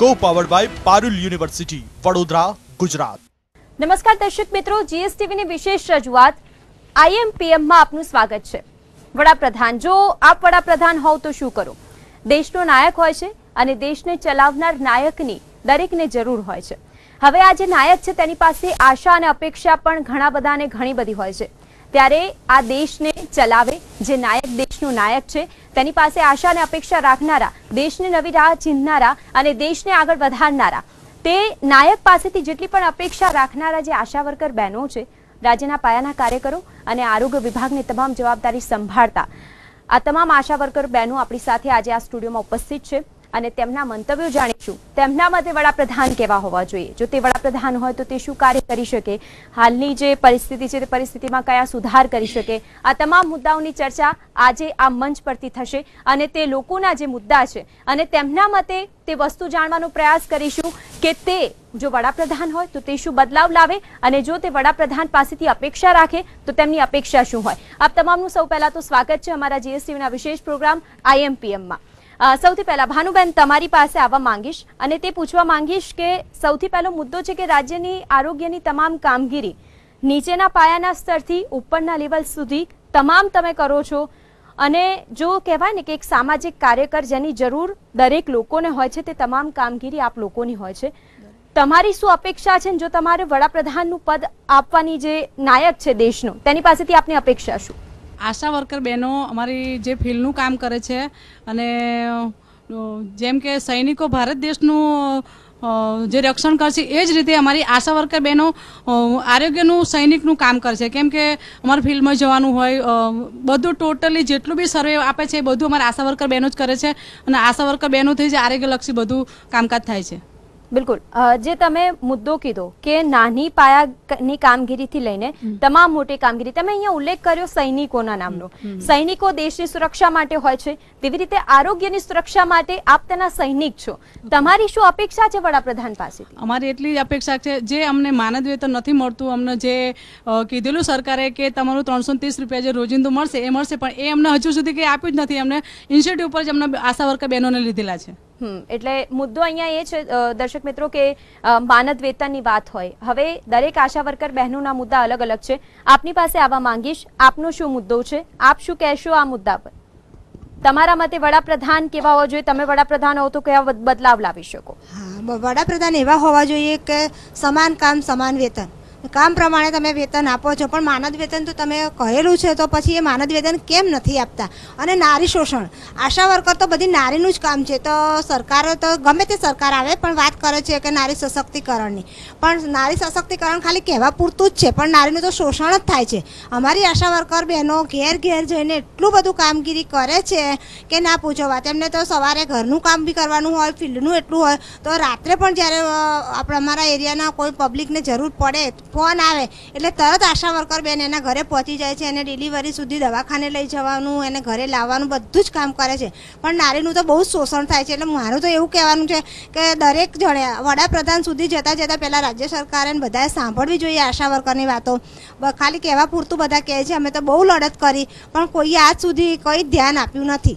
Co powered by Parul university Vadodara Gujarat નમસ્કાર દર્શક મિત્રો જીએસટીવીની વિશેષ રજૂઆત આઈએમપીએમમાં આપનું સ્વાગત છે. વડાપ્રધાન, જો આપ વડાપ્રધાન હોવ તો શું કરો? દેશનો નાયક હોય છે અને દેશને ચલાવનાર નાયકની દરેકને જરૂર હોય છે. હવે આ જે નાયક છે તેની પાસે આશા અને અપેક્ષા પણ ઘણા બધા અને ઘણી બધી હોય છે. ત્યારે આ દેશને ચલાવે, જે નાયક દેશનો નાયક છે, તેની પાસે આશા અને અપેક્ષા રાખનારા, દેશને નવી રાહ ચીંધનારા અને દેશને આગળ વધારનારા. તે નાયક પાસેથી જેટલી પણ અપેક્ષા રાખનારા જે આશા વર્કર બહેનો છે, રાજ્યના પાયાના કાર્યકરો અને આરોગ્ય વિભાગની તમામ જવાબદારી સંભાળતા. આ તમામ આશા વર્કર બહેનો આપણી સાથે આજે આ સ્ટુડિયોમાં ઉપસ્થિત છે. અને તેમના મંતવ્યો જાણીશું. તેમના મતે વડાપ્રધાન કેવા હોવા જોઈએ? જો તે વડાપ્રધાન હોય તો તે શું કાર્ય કરી શકે? હાલની જે પરિસ્થિતિ છે, તે પરિસ્થિતિમાં કયા સુધાર કરી શકે? આ તમામ મુદ્દાઓની ચર્ચા આજે આ મંચ પરથી થશે અને તે લોકોના જે મુદ્દા છે અને તેમના મતે તે વસ્તુ જાણવાનો પ્રયાસ કરીશું કે તે જો વડાપ્રધાન હોય તો તે શું બદલાવ લાવે અને જો તે વડાપ્રધાન પાસેથી અપેક્ષા રાખે તો તેમની અપેક્ષા શું હોય? આપ તમામનું સૌ પહેલા તો સ્વાગત છે અમારા જીએસટીવીના વિશેષ પ્રોગ્રામ આઈએમપીએમમાં. સૌથી પહેલા, ભાનુબેન, તમારી પાસે આવવા માંગીશ અને તે પૂછવા માંગીશ કે સૌથી પહેલો મુદ્દો છે કે રાજ્યની આરોગ્યની તમામ કામગીરી નીચેના પાયાના સ્તરથી ઉપરના લેવલ સુધી તમામ તમે કરો છો. અને જો કહેવાય ને કે એક સામાજિક કાર્યકર જેની જરૂર દરેક લોકોને હોય છે, તે તમામ કામગીરી આપ લોકોની હોય છે. તમારી શું અપેક્ષા છે જો તમારે વડાપ્રધાનનું પદ આપવાની જે નાયક છે દેશનું, તેની પાસેથી આપની અપેક્ષા શું? આશા વર્કર બહેનો અમારી જે ફિલ્ડનું કામ કરે છે અને જેમ કે સૈનિકો ભારત દેશનું જે રક્ષણ કરશે એ જ રીતે અમારી આશા વર્કર બહેનો આરોગ્યનું, સૈનિકનું કામ કરે છે કેમ કે અમારે ફિલ્ડમાં જવાનું હોય બધું ટોટલી જેટલું બી સર્વે આપે છે એ બધું અમારા આશા વર્કર બહેનો જ કરે છે અને આશા વર્કર બહેનોથી જ આરોગ્યલક્ષી બધું કામકાજ થાય છે. બિલકુલ. જે તમે મુદ્દો કીધો કે નાની પાયાની કામગીરીથી લઈને તમામ મોટી કામગીરી તમે અહીંયા ઉલ્લેખ કર્યો સૈનિકોના નામનો. સૈનિકો દેશની સુરક્ષા માટે હોય છે તેવી રીતે આરોગ્યની સુરક્ષા માટે આપ તેના સૈનિક છો. તમારી શું અપેક્ષા છે વડાપ્રધાન પાસેથી? અમારી એટલી જ અપેક્ષા છે જે અમને માનદ વેતન નથી મળતું અમને જે કીધેલું સરકારે કે તમારું ત્રણસો ત્રીસ રૂપિયા જે રોજિંદુ મળશે એ મળશે પણ એ અમને હજુ સુધી કંઈ આપ્યું જ નથી. અમને ઇન્સ્ટિટ્યૂટ ઉપર જ અમને આશા વર્કર બહેનોને લીધેલા છે. એટલે મુદ્દો અહીંયા એ છે દર્શક મિત્રો, કે માનદ વેતનની વાત હોય. હવે દરેક આશા વર્કર બહેનોના મુદ્દા અલગ અલગ છે. આપની પાસે આવવા માંગીશ. આપનો શું મુદ્દો છે? આપ શું કહેશો આ મુદ્દા પર? તમારા મતે વડાપ્રધાન કેવા હોવા જોઈએ? તમે વડાપ્રધાન હો તો કેવા બદલાવ લાવી શકો? વડાપ્રધાન એવા હોવા જોઈએ કે સમાન કામ, સમાન વેતન. કામ પ્રમાણે તમે વેતન આપો છો, પણ માનદ વેતન તો તમે કહેલું છે, તો પછી એ માનદ વેતન કેમ નથી આપતા? અને નારી શોષણ, આશા વર્કર તો બધી નારીનું જ કામ છે, તો સરકાર તો ગમે તે સરકાર આવે, પણ વાત કરે છે કે નારી સશક્તિકરણની. પણ નારી સશક્તિકરણ ખાલી કહેવા પૂરતું જ છે, પણ નારીનું તો શોષણ જ થાય છે. અમારી આશા વર્કર બહેનો ઘેર ઘેર જઈને એટલું બધું કામગીરી કરે છે કે ના પૂછો વાત. એમને તો સવારે ઘરનું કામ બી કરવાનું હોય, ફિલ્ડનું એટલું હોય, તો રાત્રે પણ જ્યારે આપણે અમારા એરિયાના કોઈ પબ્લિકને જરૂર પડે ફોન આવે. એટલે તરત આશા વર્કર બેન એના ઘરે પહોંચી જાય છે, એને ડિલિવરી સુધી દવાખાને લઈ જવાનું, એને ઘરે લાવવાનું, બધું જ કામ કરે છે. પણ નારીનું તો બહુ જ શોષણ થાય છે, એટલે મારું તો એવું કહેવાનું છે કે દરેક જણે, વડાપ્રધાન સુધી જતાં જતાં પહેલાં રાજ્ય સરકારે બધાએ સાંભળવી જોઈએ આશા વર્કરની વાતો. ખાલી કહેવા પૂરતું બધા કહે છે, અમે તો બહુ લડત કરી, પણ કોઈએ આજ સુધી કંઈ ધ્યાન આપ્યું નથી.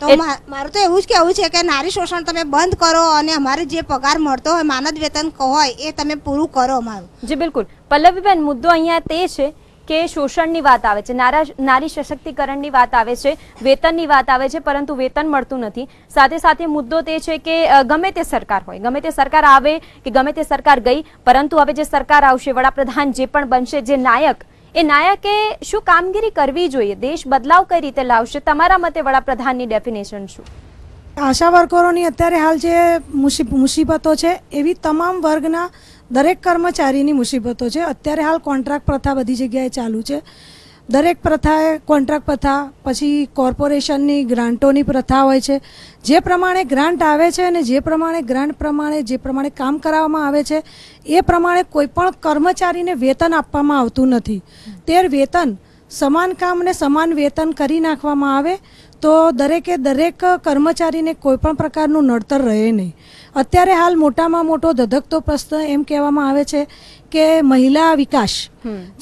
તો મારું તો એવું જ કહેવું છે કે નારી શોષણ તમે બંધ કરો અને અમારે જે પગાર મળતો હોય માનદ વેતન હોય એ તમે પૂરું કરો અમારું. જી બિલકુલ. પલ્લવીબેન મુદ્દો અહીંયા તે છે કે શોષણની વાત આવે છે નારા નારી સશક્તિકરણની વાત આવે છે વેતનની વાત આવે છે પરંતુ વેતન મળતું નથી. સાથે સાથે મુદ્દો તે છે કે ગમે તે સરકાર હોય ગમે તે સરકાર આવે કે ગમે તે સરકાર ગઈ પરંતુ હવે જે સરકાર આવશે વડાપ્રધાન જે પણ બનશે જે નાયક એ નાયકે શું કામગીરી કરવી જોઈએ? દેશ બદલાવ કઈ રીતે લાવશે? તમારા મતે વડાપ્રધાનની ડેફિનેશન શું? આશા વર્કરોની અત્યારે હાલ જે મુસીબ- મુસીબતો છે, એવી તમામ વર્ગના દરેક કર્મચારીની મુસીબતો છે. અત્યારે હાલ કોન્ટ્રાક્ટ પ્રથા બધી જગ્યાએ ચાલુ છે. દરેક પ્રથાએ કોન્ટ્રાક્ટ પ્રથા, પછી કોર્પોરેશનની ગ્રાન્ટોની પ્રથા હોય છે. જે પ્રમાણે ગ્રાન્ટ આવે છે અને જે પ્રમાણે ગ્રાન્ટ પ્રમાણે, જે પ્રમાણે કામ કરાવવામાં આવે છે, એ પ્રમાણે કોઈપણ કર્મચારીને વેતન આપવામાં આવતું નથી. તે વેતન સમાન કામને સમાન વેતન કરી નાખવામાં આવે, તો દરેકે દરેક કર્મચારીને કોઈ પણ પ્રકારનું નડતર રહે નહીં. અત્યારે હાલ મોટામાં મોટો ધધકતો પ્રશ્ન એમ કહેવામાં આવે છે કે મહિલા વિકાસ.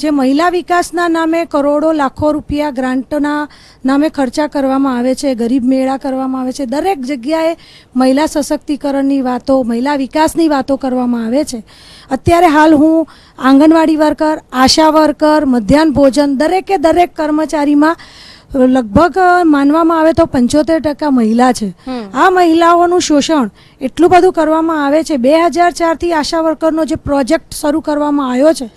જે મહિલા વિકાસના નામે કરોડો લાખો રૂપિયા ગ્રાન્ટના નામે ખર્ચા કરવામાં આવે છે ગરીબ મેળા કરવામાં આવે છે. દરેક જગ્યાએ મહિલા સશક્તિકરણની વાતો મહિલા વિકાસની વાતો કરવામાં આવે છે. અત્યારે હાલ હું આંગણવાડી વર્કર આશા વર્કર મધ્યાહન ભોજન દરેકે દરેક કર્મચારીમાં લગભગ માનવામાં આવે તો પંચોતેર ટકા મહિલા છે. આ મહિલાઓનું શોષણ એટલું બધું કરવામાં આવે છે. બે હજાર ચારથી આશા વર્કરનો જે પ્રોજેક્ટ શરૂ કરવામાં આવ્યો છે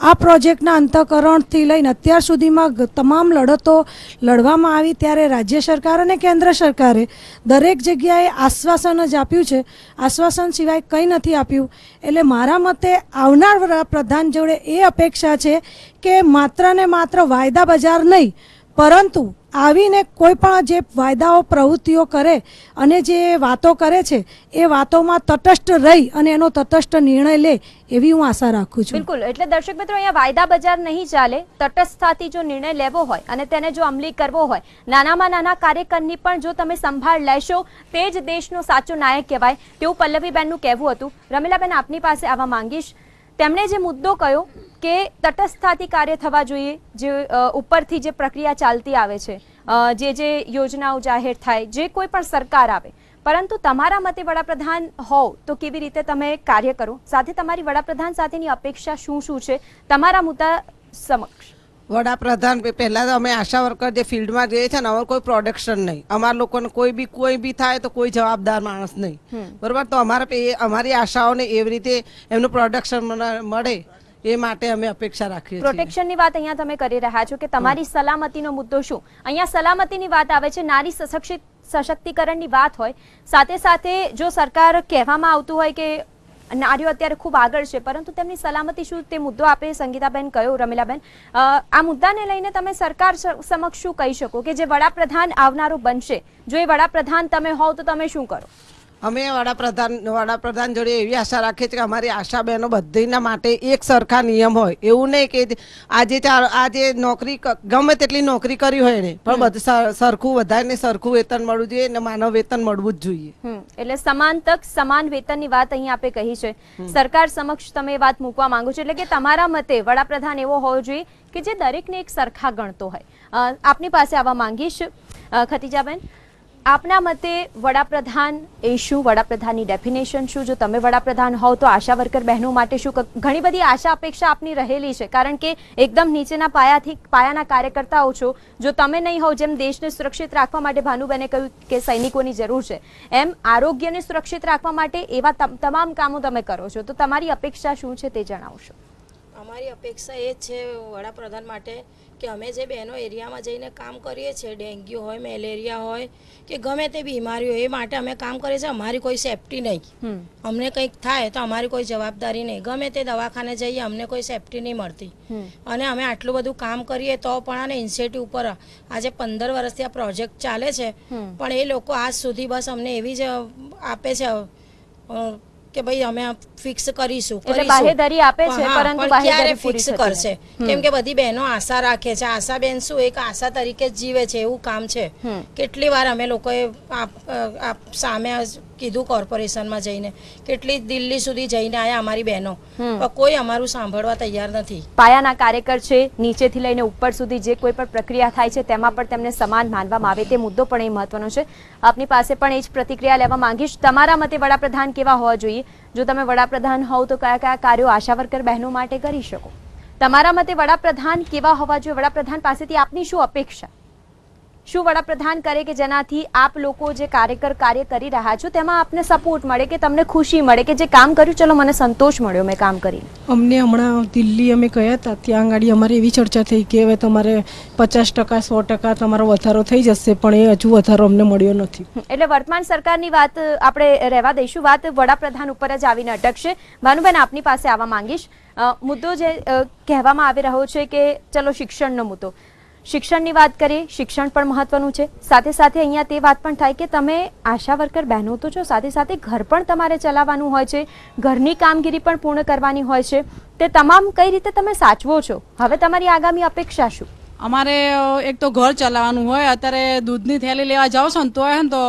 આ પ્રોજેક્ટના અંતકરણથી લઈને અત્યાર સુધીમાં તમામ લડતો લડવામાં આવી ત્યારે રાજ્ય સરકાર અને કેન્દ્ર સરકારે દરેક જગ્યાએ આશ્વાસન જ આપ્યું છે. આશ્વાસન સિવાય કંઈ નથી આપ્યું. એટલે મારા મતે આવનાર પ્રધાન જોડે એ અપેક્ષા છે કે માત્ર ને માત્ર વાયદા બજાર નહીં પરંતુ આવીને કોઈ પણ જે વાયદાઓ, પ્રવૃત્તિઓ કરે અને જે વાતો કરે છે, એ વાતોમાં તટસ્થ રહી અને એનો તટસ્થ નિર્ણય લે એવી હું આશા રાખું છું. બિલકુલ. એટલે દર્શક મિત્રો, અહીંયા વાયદા બજાર નહીં ચાલે. તટસ્થતાથી જો નિર્ણય લેવો હોય અને તેને જો અમલી કરવો હોય, નાનામાં નાના કાર્યકરની પણ જો તમે સંભાળ લેશો, તે જ દેશનો સાચો નાયક કહેવાય. તેવું પલ્લવીબેનનું કહેવું હતું. રમીલાબેન, આપની પાસે આવવા માંગીશ. તેમણે જે મુદ્દો કહ્યો કે તટસ્થતાથી કાર્ય થવા જોઈએ જે ઉપરથી જે પ્રક્રિયા ચાલતી આવે છે જે જે યોજનાઓ જાહેર થાય જે કોઈ પણ સરકાર આવે. પરંતુ તમારા મતે વડાપ્રધાન હોવ તો કેવી રીતે તમે કાર્ય કરો? સાથે તમારી વડાપ્રધાન સાથેની અપેક્ષા શું શું છે? તમારા મુદ્દા સમક્ષ. વડાપ્રધાન પહેલાં તો અમે આશા વર્કર જે ફિલ્ડમાં જઈએ છે ને અમારું કોઈ પ્રોડક્શન નહીં. અમારા લોકોને કોઈ બી કોઈ બી થાય તો કોઈ જવાબદાર માણસ નહીં. બરાબર? તો અમારા અમારી આશાઓને એવી રીતે એમનું પ્રોડક્શન મળે એ માટે અમે અપેક્ષા રાખીએ છીએ. પ્રોટેક્શનની વાત અહીંયા તમે કરી રહ્યા છો કે તમારી સલામતીનો મુદ્દો શું? અહીંયા સલામતીની વાત આવે છે નારી સશક્તિ સશક્તિકરણની વાત હોય. સાથે સાથે જો સરકાર કહેવામાં આવતું હોય કે નારીઓ અત્યારે ખૂબ આગળ છે પરંતુ તેમની સલામતી શું તે મુદ્દો આપે સંગીતાબેન કયો રમીલાબેન? આ મુદ્દાને લઈને તમે સરકાર સમક્ષ શું કહી શકો કે જે વડાપ્રધાન આવનારો બનશે? જો એ વડાપ્રધાન તમે હોવ તો તમે શું કરો? અમે વડાપ્રધાન વડાપ્રધાન જોડે એવી આશા રાખીએ છીએ કે અમારી આશા બહેનો બધીના માટે એક સરખા નિયમ હોય. એવું નહીં કે આજે આજે નોકરી ગમે તેટલી નોકરી કરી હોય ને પણ બધું સરખું બધાને સરખું વેતન મળવું જોઈએ અને માનવ વેતન મળવું જ જોઈએ. એટલે સમાન તક સમાન વેતનની વાત અહીં આપે કહી છે. સરકાર સમક્ષ તમે વાત મૂકવા માંગો છો. એટલે કે તમારા મતે વડાપ્રધાન એવો હોવો જોઈએ કે જે દરેકને એક સરખા ગણતો હોય. આપની પાસે આવવા માંગીશ? ખતીજાબેન? આપના મતે વડાપ્રધાન એ શું? વડાપ્રધાનની ડેફિનેશન શું? જો તમે વડાપ્રધાન હોવ તો આશા વર્કર બહેનો માટે શું ઘણી બધી આશા અપેક્ષા આપની રહેલી છે. કારણ કે એકદમ નીચેના પાયાથી, પાયાના કાર્યકર્તાઓ છો. જો તમે નહીં હોવ, જેમ દેશને સુરક્ષિત રાખવા માટે ભાનુબેને કહ્યું કે સૈનિકોની જરૂર છે, એમ આરોગ્યને સુરક્ષિત રાખવા માટે એવા તમ- તમામ કામો તમે કરો છો. તો તમારી અપેક્ષા શું છે તે જણાવશો. અમારી અપેક્ષા એ છે વડાપ્રધાન માટે કે અમે જે બહેનો એરિયામાં જઈને કામ કરીએ છીએ ડેન્ગ્યુ હોય મેલેરિયા હોય કે ગમે તે બીમારી હોય એ માટે અમે કામ કરીએ છીએ અમારી કોઈ સેફટી નહીં. અમને કંઈક થાય તો અમારી કોઈ જવાબદારી નહીં. ગમે તે દવાખાને જઈએ અમને કોઈ સેફટી નહીં મળતી. અને અમે આટલું બધું કામ કરીએ તો પણ આને ઇન્સેટિવ ઉપર આજે પંદર વર્ષથી આ પ્રોજેક્ટ ચાલે છે. પણ એ લોકો આજ સુધી બસ અમને એવી જ આપે છે કે ભાઈ અમે ફિક્સ કરીશું એટલે બાહેધરી આપે છે, પરંતુ બાહેધરી ક્યારે ફિક્સ કરશે? કેમ કે બધી બહેનો આશા રાખે છે. આશા બેન શું એક આશા તરીકે જીવે છે એવું કામ છે. કેટલી વાર અમે લોકોએ આપ- સામે કીધું કોર્પોરેશનમાં જઈને કેટલી દિલ્હી સુધી જઈને આયા અમારી બહેનો. પણ કોઈ અમારું સાંભળવા તૈયાર નથી. પાયાના કાર્યકર છે નીચેથી લઈને ઉપર સુધી જે કોઈ પણ પ્રક્રિયા થાય છે તેમાં પણ તેમને સમાન માનવામાં આવે. તે મુદ્દો પણ એ મહત્વનો છે. આપની પાસે પણ એ જ પ્રતિક્રિયા લેવા માંગીશ. તમારા મતે વડાપ્રધાન કેવા હોવા જોઈએ? જો તમે વડાપ્રધાન હોવ તો કયા કયા કાર્યો આશા વર્કર બહેનો માટે કરી શકો? તમારા મતે વડાપ્રધાન કેવા હોવા જોઈએ? વડાપ્રધાન પાસેથી આપની શું અપેક્ષા? શું વડાપ્રધાન કરે કે જેનાથી આપ લોકો જે કાર્યકર કાર્ય કરી રહ્યા છો તેમાં આપને સપોર્ટ મળે કે તમને ખુશી મળે કે જે કામ કર્યું? ચલો મને સંતોષ મળ્યો મેં કામ કરી અમને હમણાં દિલ્હી અમે ગયા હતા ત્યાં આગળ અમારે એવી ચર્ચા થઈ કે હવે તમારે પચાસ ટકા સો ટકા તમારો વધારો થઈ જશે પણ એ હજુ વધારો અમને મળ્યો નથી. એટલે વર્તમાન સરકારની વાત આપણે રહેવા દઈશું. વાત વડાપ્રધાન ઉપર જ આવીને અટકશે. ભાનુબેન આપની પાસે આવવા માંગીશ. મુદ્દો જે કહેવામાં આવી રહ્યો છે કે ચલો શિક્ષણનો મુદ્દો. શિક્ષણની વાત કરીએ, શિક્ષણ પણ મહત્વનું છે. સાથે સાથે અહીંયા તે વાત પણ થાય કે તમે આશા વર્કર બહેનો તો છો, સાથે સાથે ઘર પણ તમારે ચલાવવાનું હોય છે, ઘરની કામગીરી પણ પૂર્ણ કરવાની હોય છે. તે તમામ કઈ રીતે તમે સાચવો છો? હવે તમારી આગામી અપેક્ષા શું? અમારે એક તો ઘર ચલાવવાનું હોય, અત્યારે દૂધની થેલી લેવા જાઓ છો ને તો ને તો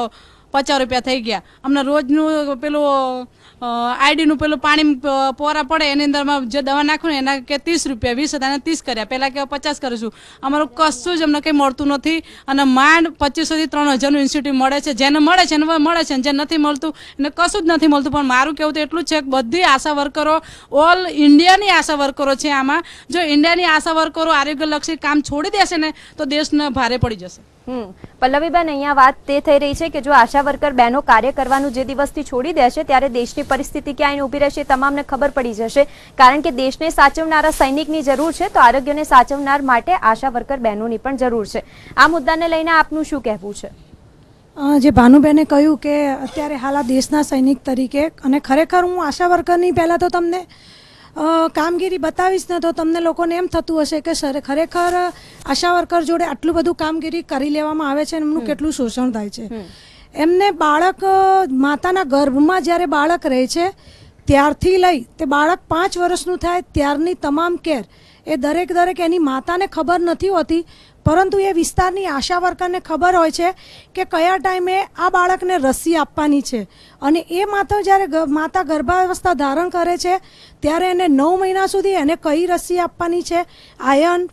પચાસ રૂપિયા થઈ ગયા. અમને રોજનું પેલું આઈડીનું પેલું પાણી પોરા પડે, એની અંદરમાં જે દવા નાખું ને એના કે ત્રીસ રૂપિયા, વીસ હતા ત્રીસ કર્યા. પહેલાં કે પચાસ કરીશું અમારું કશું જ અમને કંઈ મળતું નથી. અને માંડ પચીસોથી ત્રણ હજારનું ઇન્સ્ટિટ્યૂટ મળે છે. જેને મળે છે એને મળે છે. જે નથી મળતું, એને કશું જ નથી મળતું. પણ મારું કહેવું તો એટલું છે કે બધી આશા વર્કરો, ઓલ ઇન્ડિયાની આશા વર્કરો છે આમાં. જો ઇન્ડિયાની આશા વર્કરો આરોગ્યલક્ષી કામ છોડી દેશે ને, તો દેશને ભારે પડી જશે. પલ્લવીબેન, અહીંયા વાત તે થઈ રહી છે કે જો આશા વર્કર બહેનો કાર્ય કરવાનું જે દિવસથી છોડી દેશે, ત્યારે દેશની પરિસ્થિતિ ક્યાં આવીને ઊભી રહેશે તમામને ખબર પડી જશે. કારણ કે દેશને સાચવનારા સૈનિકની જરૂર છે, તો આરોગ્યને સાચવનાર માટે આશા વર્કર બહેનોની પણ જરૂર છે. આ મુદ્દાને લઈને આપનું શું કહેવું છે? જે ભાનુબેને કહ્યું કે અત્યારે હાલ આ દેશના સૈનિક તરીકે, અને ખરેખર હું આશા વર્કરની પહેલાં તો તમને કામગીરી બતાવીશ ને તો તમને લોકોને એમ થતું હશે કે સર ખરેખર આશા વર્કર જોડે આટલું બધું કામગીરી કરી લેવામાં આવે છે એમનું કેટલું શોષણ થાય છે. એમને બાળક માતાના ગર્ભમાં જ્યારે બાળક રહે છે ત્યારથી લઈ તે બાળક પાંચ વર્ષનું થાય ત્યારની તમામ કેર એ દરેક દરેક એની માતાને ખબર નથી હોતી પરંતુ એ વિસ્તારની આશા વર્કરને ખબર હોય છે કે કયા ટાઈમે આ બાળકને રસી આપવાની છે. અને એ માતા જ્યારે માતા ગર્ભાવસ્થા ધારણ કરે છે, ત્યારે એને નવ મહિના સુધી એને કઈ રસી આપવાની છે? આયર્ન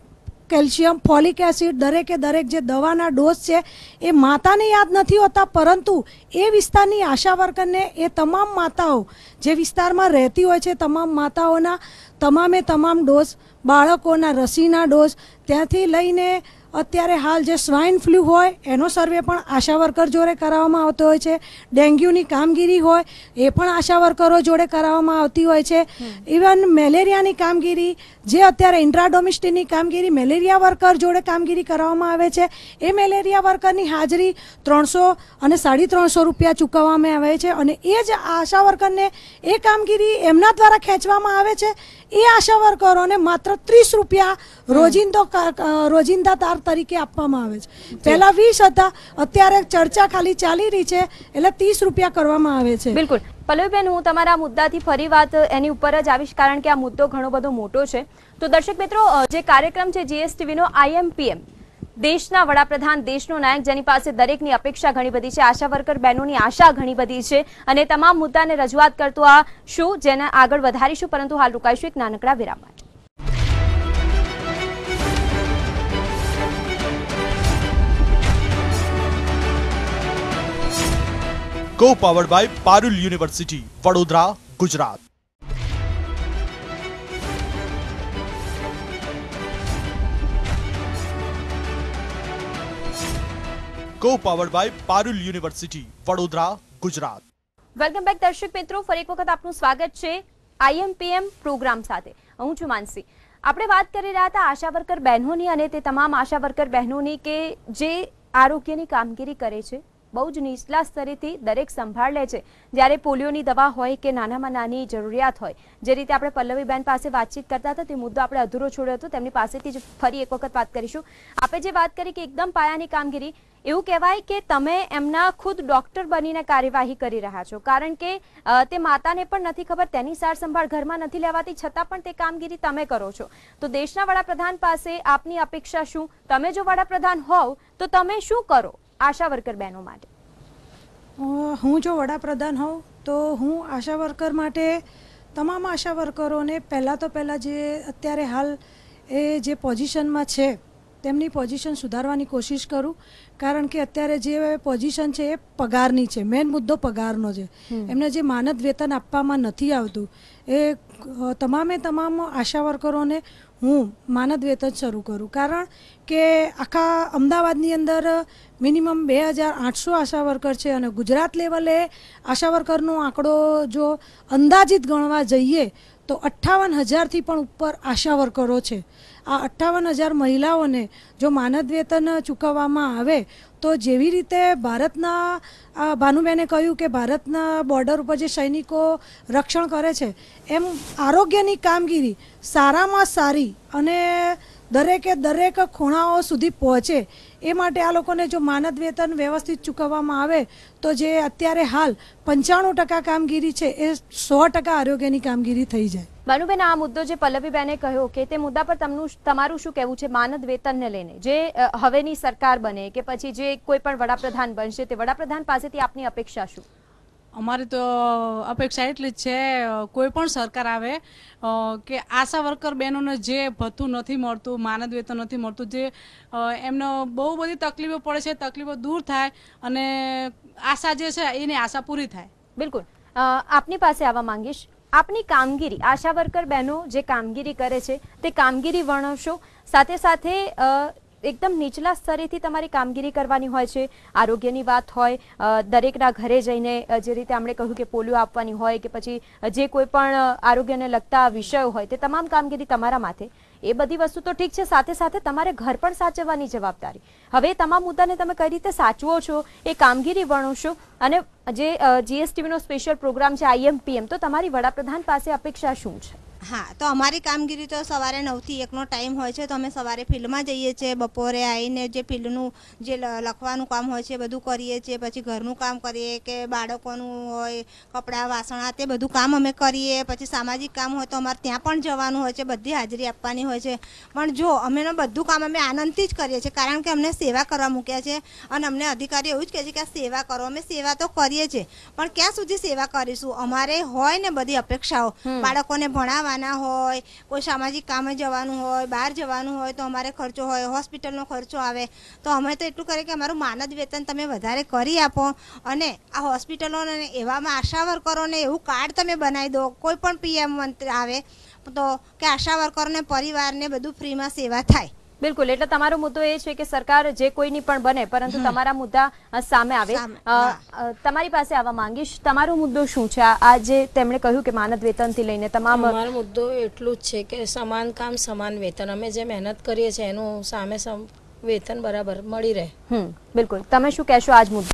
કેલ્શિયમ, ફોલિક એસિડ, દરેકે દરેક જે દવાના ડોઝ છે, એ માતાને યાદ નથી હોતા, પરંતુ એ વિસ્તારની આશા વર્કરને એ તમામ માતાઓ જે વિસ્તારમાં રહેતી હોય છે, તમામ માતાઓના તમામે તમામ ડોઝ, બાળકોના રસીના ડોઝ, ત્યાંથી લઈને અત્યારે હાલ જે સ્વાઇન ફ્લૂ હોય, એનો સર્વે પણ આશા વર્કર જોડે કરાવવામાં આવતો હોય છે. ડેન્ગ્યુની કામગીરી હોય, એ પણ આશા વર્કરો જોડે કરાવવામાં આવતી હોય છે. ઇવન મેલેરિયાની કામગીરી, જે અત્યારે ઇન્ટ્રાડોમિસ્ટીની કામગીરી, મેલેરિયા વર્કર જોડે કામગીરી કરાવવામાં આવે છે. એ મેલેરિયા વર્કરની હાજરી ત્રણસો અને સાડી ત્રણસો રૂપિયા ચૂકવવામાં આવે છે અને એ જ આશા વર્કરને એ કામગીરી એમના દ્વારા ખેંચવામાં આવે છે. એ આશા વર્કરોને માત્ર ત્રીસ રૂપિયા રોજિંદો રોજિંદા તાર તરીકે આપવામાં આવે છે. પહેલા વીસ હતા અત્યારે ચર્ચા ખાલી ચાલી રહી છે એટલે ત્રીસ રૂપિયા કરવામાં આવે છે. બિલકુલ. પલ્લવીબેન હું તમારા મુદ્દાથી ફરી વાત એની ઉપર જ આવીશ કારણ કે આ મુદ્દો ઘણો બધો મોટો છે. તો દર્શક મિત્રો જે કાર્યક્રમ છે જીએસટીવીનો આઈએમપીએમ દેશના વડાપ્રધાન દેશનો નાયક જેની પાસે દરેકની અપેક્ષા ઘણી બધી છે આશા વર્કર બહેનોની આશા ઘણી બધી છે અને તમામ મુદ્દાને રજૂઆત કરતો આ શું જેને આગળ વધારીશું પરંતુ હાલ રોકાઈશું એક નાનકડા વિરામ માટે. Co powered by Parul university Vadodara Gujarat co powered by Parul university Vadodara Gujarat welcome back દર્શક મિત્રો. ફરી એક વખત આપનું સ્વાગત છે આઈએમપીએમ પ્રોગ્રામ સાથે. હું છું માનસી. આપણે વાત કરી રહ્યા હતા આશા વર્કર બહેનોની અને તે તમામ આશા વર્કર બહેનોની કે જે આરોગ્યની કામગીરી કરે છે. બહુ જ નીચલા સ્તરેથી દરેક સંભાળ લે છે. જ્યારે પોલિયોની દવા હોય કે નાનામાં નાની જરૂરિયાત હોય, જે રીતે આપણે પલ્લવીબેન પાસે વાતચીત કરતા હતા, તે મુદ્દો આપણે અધૂરો છોડ્યો હતો. તેમની પાસેથી જ ફરી એક વખત વાત કરીશું. આપણે જે વાત કરી કે એકદમ પાયાની કામગીરી, એવું કહેવાય કે તમે એમના ખુદ ડોક્ટર બનીને કાર્યવાહી કરી રહ્યા છો. કારણ કે તે માતાને પણ નથી ખબર, તેની સાર સંભાળ ઘરમાં નથી લેવાતી, છતાં પણ તે કામગીરી તમે કરો છો. તો દેશના વડાપ્રધાન પાસે આપની અપેક્ષા શું? તમે જો વડાપ્રધાન હોવ, તો તમે શું કરો? આશા વર્કર બહેનો માટે. હું જો વડાપ્રધાન હોઉં તો હું આશા વર્કર માટે તમામ આશા વર્કરોને પહેલાં તો પહેલાં જે અત્યારે હાલ એ જે પોઝિશનમાં છે તેમની પોઝિશન સુધારવાની કોશિશ કરું કારણ કે અત્યારે જે પોઝિશન છે એ પગારની છે મેઇન મુદ્દો પગારનો છે. એમને જે માનદ વેતન આપવામાં નથી આવતું એ તમામે તમામ આશા વર્કરોને હું માનદ વેતન શરૂ કરું. કારણ કે આખા અમદાવાદની અંદર મિનિમમ બે હજાર આઠસો આશા વર્કર છે અને ગુજરાત લેવલે આશા વર્કરનો આંકડો જો અંદાજિત ગણવા જઈએ તો અઠ્ઠાવન હજારથી પણ ઉપર આશા વર્કરો છે. આ અઠ્ઠાવન હજાર મહિલાઓને જો માનદ વેતન ચૂકવવામાં આવે, તો જેવી રીતે ભારતના ભાનુબેને કહ્યું કે ભારતના બોર્ડર ઉપર જે સૈનિકો રક્ષણ કરે છે, એમ આરોગ્યની કામગીરી સારામાં સારી અને દરેકે દરેક ખૂણાઓ સુધી પહોંચે એ માટે આ લોકોને જો માનદ વેતન વ્યવસ્થિત ચૂકવવામાં આવે, તો જે અત્યારે હાલ પંચાણું ટકા કામગીરી છે, એ સો ટકા આરોગ્યની કામગીરી થઈ જાય. ભાનુબેન આ મુદ્દો જે પલ્લવીબેને કહ્યો કે તે મુદ્દા પર તમનું તમારું શું કહેવું છે માનદ વેતનને લઈને? જે હવેની સરકાર બને કે પછી જે કોઈ પણ વડાપ્રધાન બનશે, તે વડાપ્રધાન પાસેથી આપની અપેક્ષા શું? અમારી તો અપેક્ષા એટલી જ છે, કોઈ પણ સરકાર આવે કે આશા વર્કર બહેનોને જે ભથ્થું નથી મળતું માનદ વેતન નથી મળતું, જે એમનો બહુ બધી તકલીફો પડે છે, તકલીફો દૂર થાય અને આશા જે છે એની આશા પૂરી થાય. બિલકુલ. આપની પાસે આવવા માંગીશ? આપની કામગીરી, આશા વર્કર બહેનો જે કામગીરી કરે છે, તે કામગીરી વર્ણવશો? સાથે સાથે એકદમ નીચલા સ્તરેથી તમારી કામગીરી કરવાની હોય છે. આરોગ્યની વાત હોય દરેકના ઘરે જઈને જે રીતે આપણે કહ્યું કે પોલિયો આપવાની હોય કે પછી જે કોઈ પણ આરોગ્યને લગતા વિષયો હોય તે તમામ કામગીરી તમારા માથે. એ બધી વસ્તુ તો ઠીક છે, સાથે સાથે તમારે ઘર પણ સાચવવાની જવાબદારી. હવે તમામ મુદ્દાને તમે કઈ રીતે સાચવો છો, એ કામગીરી વર્ણવશો અને જે જીએસટીવીનો સ્પેશિયલ પ્રોગ્રામ છે આઈએમપીએમ તો તમારી વડાપ્રધાન પાસે અપેક્ષા શું છે? હા તો અમારી કામગીરી તો સવારે નવથી એકનો ટાઈમ હોય છે તો અમે સવારે ફિલ્ડમાં જઈએ છીએ બપોરે આવીને જે ફિલ્ડનું જે લખવાનું કામ હોય છે બધું કરીએ છીએ પછી ઘરનું કામ કરીએ કે બાળકોનું હોય કપડાં વાસણ આ તે બધું કામ અમે કરીએ પછી સામાજિક કામ હોય તો અમારે ત્યાં પણ જવાનું હોય છે બધી હાજરી આપવાની હોય છે. પણ જો અમે બધું કામ અમે આનંદથી જ કરીએ છીએ કારણ કે અમને સેવા કરવા મૂક્યા છે અને અમને અધિકારી એવું જ કહે છે કે આ સેવા કરો અમે સેવા તો કરીએ છીએ પણ ક્યાં સુધી સેવા કરીશું? અમારે હોય ને બધી અપેક્ષાઓ. બાળકોને ભણાવવાના હોય, કોઈ સામાજિક કામે જવાનું હોય, બહાર જવાનું હોય તો અમારે ખર્ચો હોય, હોસ્પિટલનો ખર્ચો આવે, તો અમે તો એટલું કરીએ કે અમારું માનદ વેતન તમે વધારે કરી આપો. અને આ હોસ્પિટલોને એવામાં આશા વર્કરોને એવું કાર્ડ તમે બનાવી દો, કોઈ પણ પીએમ મંત્રી આવે, તો કે આશા વર્કરોને, પરિવારને બધું ફ્રીમાં સેવા થાય. બિલકુલ એટલે તમારો મુદ્દો એ છે કે સરકાર જે કોઈની પણ બને પરંતુ તમારા મુદ્દા સામે આવે. તમારી પાસે આવવા માંગીશ. તમારો મુદ્દો શું છે? આ જે તેમણે કહ્યું કે માનદ વેતનથી લઈને તમામ અમારો મુદ્દો એટલું જ છે કે સમાન કામ સમાન વેતન. અમે જે મહેનત કરીએ છીએ એનું સામે સમ વેતન બરાબર મળી રહે. બિલકુલ. તમે શું કહેશો આજ મુદ્દે?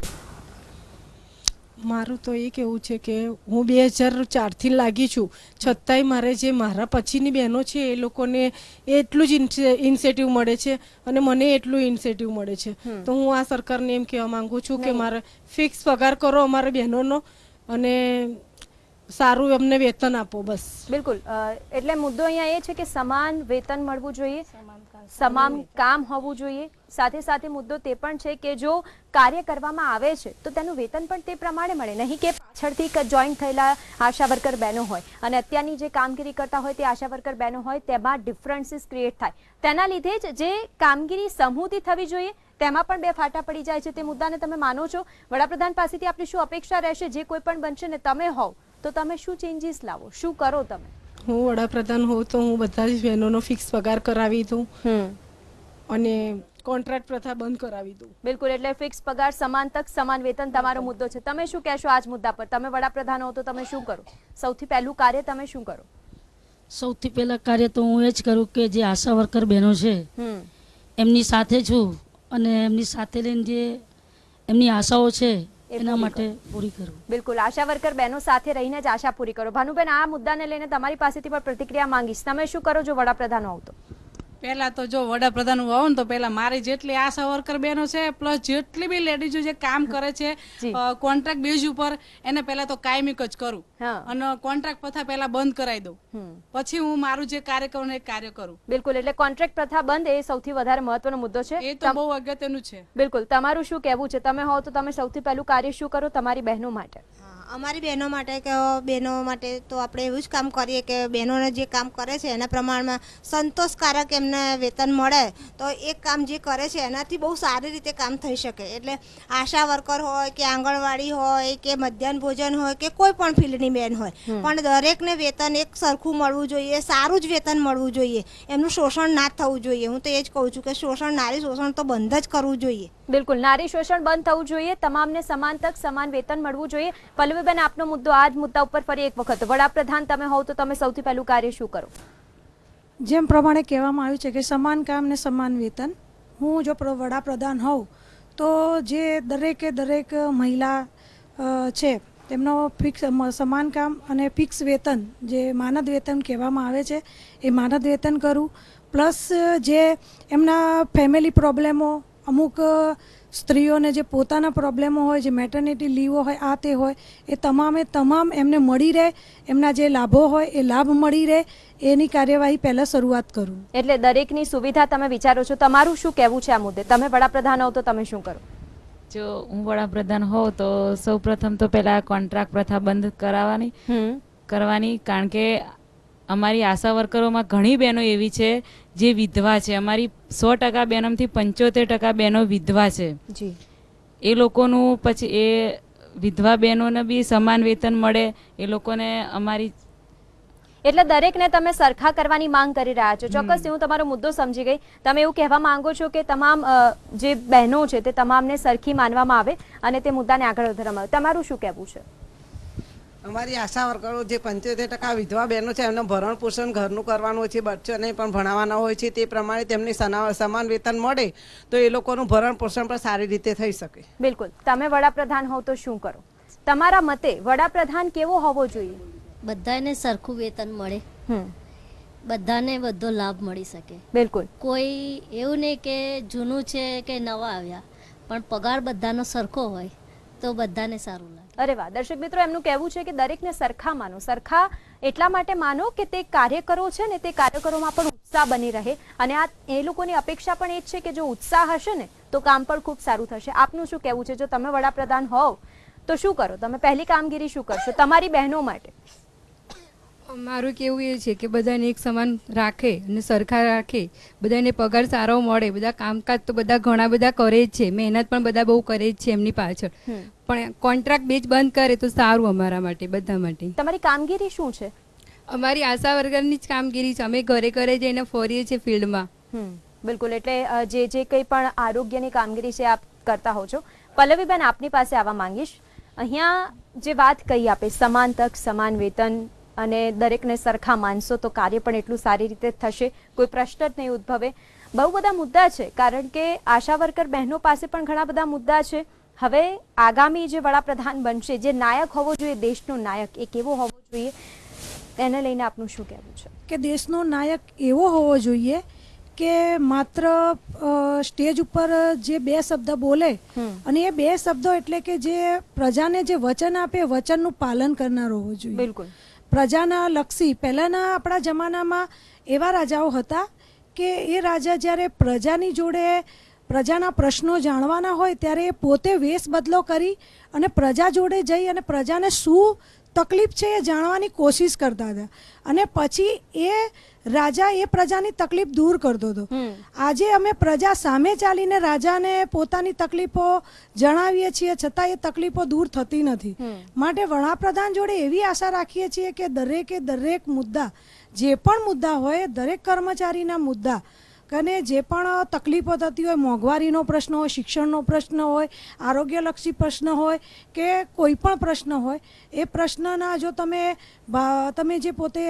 મારું તો એ કેવું છે કે હું બે હજાર ચારથી લાગી છું. છતાંય મારે જે મારા પછીની બહેનો છે એ લોકોને એટલું જ ઇન્સેટિવ મળે છે અને મને એટલું ઇન્સેટિવ મળે છે. તો હું આ સરકારને એમ કહેવા માંગુ છું કે મારે ફિક્સ પગાર કરો અમારા બહેનોનો અને સારું અમને વેતન આપો, બસ. બિલકુલ. એટલે મુદ્દો અહીંયા એ છે કે સમાન વેતન મળવું જોઈએ, સમાન કામ હોવું જોઈએ. સાથે સાથે મુદ્દો તે પણ છે કે જો કાર્ય કરવામાં આવે છે, તો તેનું વેતન પણ તે પ્રમાણે મળે. નહીં કે પાછળથી જોઈન થયેલા આશા વર્કર બહેનો હોય. અને અત્યારની જે કામગીરી કરતા હોય તે આશા વર્કર બહેનો હોય, તેમાં ડિફરન્સીસ ક્રિએટ થાય. તેના લીધે જ જે કામગીરી સમૂહથી થવી જોઈએ, તેમાં પણ બે ફાટા પડી જાય છે. તે મુદ્દાને તમે માનો છો. વડાપ્રધાન પાસેથી આપની શું અપેક્ષા રહેશે? જે કોઈ પણ બનશે ને તમે હોવ. તો તમે શું ચેન્જીસ લાવો? શું કરો તમે? હું વડાપ્રધાન હોઉં તો હું બધા જ બહેનોનો ફિક્સ પગાર કરાવી દઉં. અને કોન્ટ્રાક્ટ પ્રથા બંધ કરાવી દઉં. બિલકુલ એટલે ફિક્સ પગાર સમાન તક સમાન વેતન તમારો મુદ્દો છે. તમે શું કહેશો આજ મુદ્દા પર? તમે વડાપ્રધાન હો તો તમે શું કરો? સૌથી પહેલું કાર્ય તમે શું કરો? સૌથી પહેલા કાર્ય તો હું એ જ કરું કે જે આશા વર્કર બહેનો છે હમ. એમની સાથે છું. અને એમની સાથે લઈને જે એમની આશાઓ છે એના માટે પૂરી કરું. બિલકુલ. આશા વર્કર બહેનો સાથે રહીને જ આશા પૂરી કરો. ભાનુબેન આ મુદ્દાને લઈને તમારી પાસેથી પણ પ્રતિક્રિયા માંગીશ. તમે શું કરો જો વડાપ્રધાન હોવ તો પહેલા તો જો વડાપ્રધાન હોવ ને તો પહેલા મારી જેટલી આશા વર્કર બહેનો છે પ્લસ જેટલી બી લેડીઝો જે કામ કરે છે કોન્ટ્રાક્ટ બેઝ ઉપર એને પહેલા તો કાયમિક જ કરું. અને કોન્ટ્રાક્ટ પ્રથા પહેલા બંધ કરાવી દઉં. પછી હું મારું જે કાર્ય કરું એ કાર્ય કરું. બિલકુલ એટલે કોન્ટ્રાક્ટ પ્રથા બંધ એ સૌથી વધારે મહત્વનો મુદ્દો છે. એ તો બહુ અગત્યનું છે. બિલકુલ તમારું શું કહેવું છે? તમે હો તો તમે સૌથી પહેલું કાર્ય શું કરો? તમારી બહેનો માટે. હા, અમારી બહેનો માટે કે બહેનો માટે તો આપણે એવું જ કામ કરીએ કે બહેનોને જે કામ કરે છે એના પ્રમાણમાં સંતોષકારક એમને વેતન મળે તો એક કામ જે કરે છે એનાથી બહુ સારી રીતે કામ થઈ શકે. એટલે આશા વર્કર હોય કે આંગણવાડી હોય કે મધ્યાહન ભોજન હોય કે કોઈ પણ ફિલ્ડની બેન હોય પણ દરેકને વેતન એક સરખું મળવું જોઈએ સારું જ વેતન મળવું જોઈએ. એમનું શોષણ ના થવું જોઈએ. હું તો એ જ કહું છું કે શોષણ નારી શોષણ તો બંધ જ કરવું જોઈએ. બિલકુલ. નારી શોષણ બંધ થવું જોઈએ. તમામને સમાન તક સમાન વેતન મળવું જોઈએ. પલ્લવીબેન આપનો મુદ્દો આ જ મુદ્દા ઉપર ફરી એક વખત. વડાપ્રધાન, તમે હોવ તો તમે સૌથી પહેલું કાર્ય શું કરો? જેમ પ્રમાણે કહેવામાં આવ્યું છે કે સમાન કામ ને સમાન વેતન. હું જો વડાપ્રધાન હોઉં, તો જે દરેકે દરેક મહિલા છે, તેમનો ફિક્સ સમાન કામ અને ફિક્સ વેતન, જે માનદ વેતન કહેવામાં આવે છે, એ માનદ વેતન કરું. પ્લસ જે એમના ફેમિલી પ્રોબ્લેમો અમુક સ્ત્રીઓને જે પોતાના પ્રોબ્લેમો હોય જે મેટર્નિટી લીવો હોય આ તે હોય એ તમામે તમામ એમને મળી રહે એમના જે લાભો હોય એ લાભ મળી રહે એની કાર્યવાહી પહેલાં શરૂઆત કરું. એટલે દરેકની સુવિધા તમે વિચારો છો તમારું શું કહેવું છે આ મુદ્દે? તમે વડાપ્રધાન હો તો તમે શું કરો? જો હું વડાપ્રધાન હોઉં તો સૌ પ્રથમ તો પહેલાં કોન્ટ્રાક્ટ પ્રથા બંધ કરાવવાની કરવાની કારણ કે અમારી આશા વર્કરોમાં ઘણી બહેનો એવી છે જે વિધવા છે. અમારી સો ટકા બહેનોમાંથી પંચોતેર ટકા બહેનો વિધવા છે. જી. એ લોકોનું પછી એ વિધવા બહેનોને બી સમાન વેતન મળે એ લોકોને અમારી એટલે દરેકને તમે સરખા કરવાની માંગ કરી રહ્યા છો. ચોક્કસ હું તમારો મુદ્દો સમજી ગઈ. તમે એવું કહેવા માંગો છો કે તમામ જે બહેનો છે તે તમામને સરખી માનવામાં આવે અને તે મુદ્દાને આગળ વધારવામાં આવે. તમારું શું કહેવું છે? અમારી આશા વર્કરો જે પંચોતેર ટકા વિધવા બહેનો છે એમને ભરણ પોષણ ઘરનું કરવાનું હોય છે બચ્ચોને પણ ભણાવવાના હોય છે તે પ્રમાણે તેમને સના- સમાન વેતન મળે તો એ લોકોનું ભરણ પોષણ પણ સારી રીતે થઈ શકે. બિલકુલ. તમે વડાપ્રધાન હોવ તો શું કરો? તમારા મતે વડાપ્રધાન કેવો હોવો જોઈએ? બધાને સરખું વેતન મળે. બધાને બધો લાભ મળી શકે. બિલકુલ. કોઈ એવું નહીં કે જૂનું છે કે નવા આવ્યા પણ પગાર બધાનો સરખો હોય તો બધાને સારું લાગે. અરે વાહ દર્શક મિત્રો એમનું કહેવું છે કે દરેકને સરખા માનો. સરખા એટલા માટે માનો કે તે કાર્યકરો છે ને તે કાર્યકરોમાં પણ ઉત્સાહ બની રહે. અને આ એ લોકોની અપેક્ષા પણ એ જ છે કે જો ઉત્સાહ હશે ને તો કામ પણ ખૂબ સારું થશે. આપનું શું કહેવું છે? જો તમે વડાપ્રધાન હોવ તો શું કરો? તમે પહેલી કામગીરી શું કરશો? તમારી બહેનો માટે. મારું કેવું એ છે કે બધાને એક સમાન રાખે અને સરખા રાખે. બધાને પગાર સારો મળે. બધા કામકાજ તો બધા ઘણા બધા કરે જ છે. મહેનત પણ બધા બહુ કરે જ છે એમની પાછળ. પણ કોન્ટ્રાક્ટ બેચ બંધ કરે તો સારું અમારા માટે બધા માટે. તમારી કામગીરી શું છે? અમારી આશા વર્ગરની જ કામગીરી છે. અમે ઘરે ઘરે જઈને ફરીએ છીએ ફિલ્ડમાં. બિલકુલ. એટલે જે જે કંઈ પણ આરોગ્યની કામગીરી છે આપ કરતા હો છો. પલ્લવીબેન આપની પાસે આવવા માંગીશ. અહીંયા જે વાત કહી આપે સમાન તક સમાન વેતન અને દરેકને સરખા માનશો તો કાર્ય પણ એટલું સારી રીતે થશે. કોઈ પ્રશ્ન જ નહીં ઉદ્ભવે. બહુ બધા મુદ્દા છે કારણ કે આશા વર્કર બહેનો પાસે પણ ઘણા બધા મુદ્દા છે. હવે આગામી જે વડાપ્રધાન બનશે જે નાયક હોવો જોઈએ દેશનો નાયક એ કેવો હોવો જોઈએ એને લઈને આપનું શું કહેવું છે? કે દેશનો નાયક એવો હોવો જોઈએ કે માત્ર સ્ટેજ ઉપર જે બે શબ્દ બોલે અને એ બે શબ્દો એટલે કે જે પ્રજાને જે વચન આપે એ વચનનું પાલન કરનાર હોવો જોઈએ. બિલકુલ. પ્રજાના લક્ષી પહેલાંના આપણા જમાનામાં એવા રાજાઓ હતા કે એ રાજા જ્યારે પ્રજાની જોડે પ્રજાના પ્રશ્નો જાણવાના હોય ત્યારે એ પોતે વેશ બદલો કરી અને પ્રજા જોડે જઈ અને પ્રજાને શું તકલીફ છે એ જાણવાની કોશિશ કરતા હતા. અને પછી એ રાજા એ પ્રજાની તકલીફ દૂર કરતો હતો. આજે અમે પ્રજા સામે ચાલીને રાજાને પોતાની તકલીફો જણાવીએ છીએ છતાં એ તકલીફો દૂર થતી નથી. માટે વડાપ્રધાન જોડે એવી આશા રાખીએ છીએ કે દરેકે દરેક મુદ્દા જે પણ મુદ્દા હોય દરેક કર્મચારીના મુદ્દા અને જે પણ તકલીફો થતી હોય, મોંઘવારીનો પ્રશ્ન હોય, શિક્ષણનો પ્રશ્ન હોય, આરોગ્યલક્ષી પ્રશ્ન હોય કે કોઈ પણ પ્રશ્ન હોય, એ પ્રશ્નના જો તમે તમે જે પોતે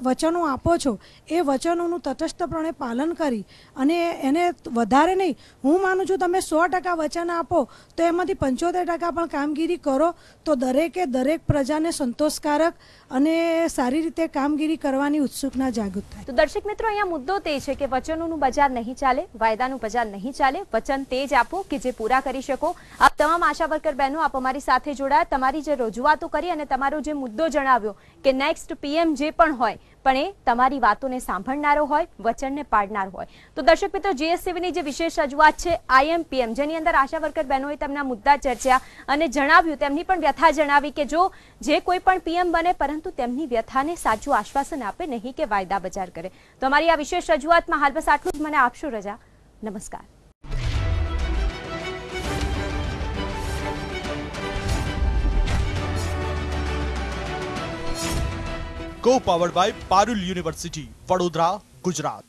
વચનો આપો છો, એ વચનોનું તટસ્થપણે પાલન કરી અને એને વધારે નહીં, હું માનું છું તમે સો ટકા વચન આપો, તો એમાંથી પંચોતેર ટકા પણ કામગીરી કરો, તો દરેકે દરેક પ્રજાને સંતોષકારક અને સારી રીતે કામગીરી કરવાની ઉત્સુકતા જાગૃત થાય. તો દર્શક મિત્રો, અહીંયા મુદ્દો તે છે કે વચનોનું બજાર નહીં ચાલે, વાયદાનું બજાર નહીં ચાલે, વચન તે જ આપો કે જે પૂરા કરી શકો. આપ તમામ આશા વર્કર બહેનો, આપ અમારી સાથે જોડાયા. તમારી જે રજૂઆતો કરી અને તમારો જે મુદ્દો જણાવ્યો કે નેક્સ્ટ પીએમ જે પણ હોય પણ એ તમારી વાતોને સાંભળનારો હોય, વચનને પાડનાર હોય. તો દર્શક મિત્રો જીએસસીવીની જે વિશેષ રજૂઆત છે આઈએમપીએમ જેની અંદર આશા વર્કર બહેનોએ તેમના મુદ્દા ચર્ચ્યા અને જણાવ્યું, તેમની પણ વ્યથા જણાવી કે જો જે કોઈ પણ પીએમ બને, પરંતુ તેમની વ્યથાને સાચું આશ્વાસન આપે, નહીં કે વાયદા બજાર કરે. તો અમારી આ વિશેષ રજૂઆતમાં હાલ બસ આટલું જ. મને આપશો, રજા. નમસ્કાર. Co powered by Parul university Vadodara Gujarat